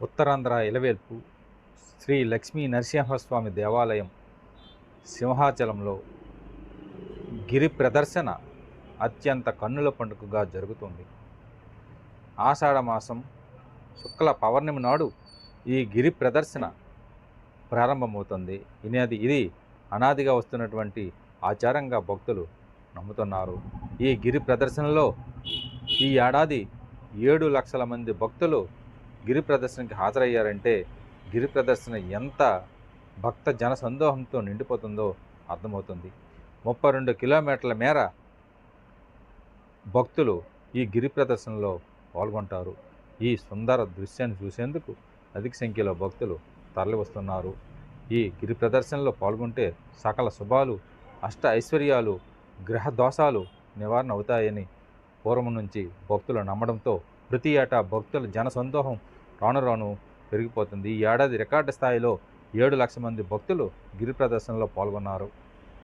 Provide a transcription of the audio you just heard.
ఉత్తరాంధ్ర ఇలవేల్పు శ్రీ లక్ష్మీ నరసింహస్వామి దేవాలయం సింహాచలంలో గిరి ప్రదర్శన అత్యంత కన్నుల పండుగగా జరుగుతుంది. ఆషాఢ మాసం శుక్ల పౌర్ణమి నాడు ఈ గిరి ప్రదర్శన ప్రారంభమవుతుంది. ఇది ఇది అనాదిగా వస్తున్నటువంటి ఆచారంగా భక్తులు నమ్ముతున్నారు. ఈ గిరి ప్రదర్శనలో ఈ ఏడాది ఏడు లక్షల మంది భక్తులు గిరి ప్రదర్శనకి హాజరయ్యారంటే గిరి ప్రదర్శన ఎంత భక్త జన సందోహంతో నిండిపోతుందో అర్థమవుతుంది. ముప్పై రెండు కిలోమీటర్ల మేర భక్తులు ఈ గిరి ప్రదర్శనలో పాల్గొంటారు. ఈ సుందర దృశ్యాన్ని చూసేందుకు అధిక సంఖ్యలో భక్తులు తరలివస్తున్నారు. ఈ గిరి ప్రదర్శనలో పాల్గొంటే సకల శుభాలు అష్ట ఐశ్వర్యాలు గ్రహ దోషాలు నివారణ అవుతాయని పూర్వం నుంచి భక్తులు నమ్మడంతో ప్రతి ఏటా భక్తుల జనసందోహం రాను రాను పెరిగిపోతుంది. ఈ ఏడాది రికార్డు స్థాయిలో ఏడు లక్షల మంది భక్తులు గిరి ప్రదర్శనలో పాల్గొన్నారు.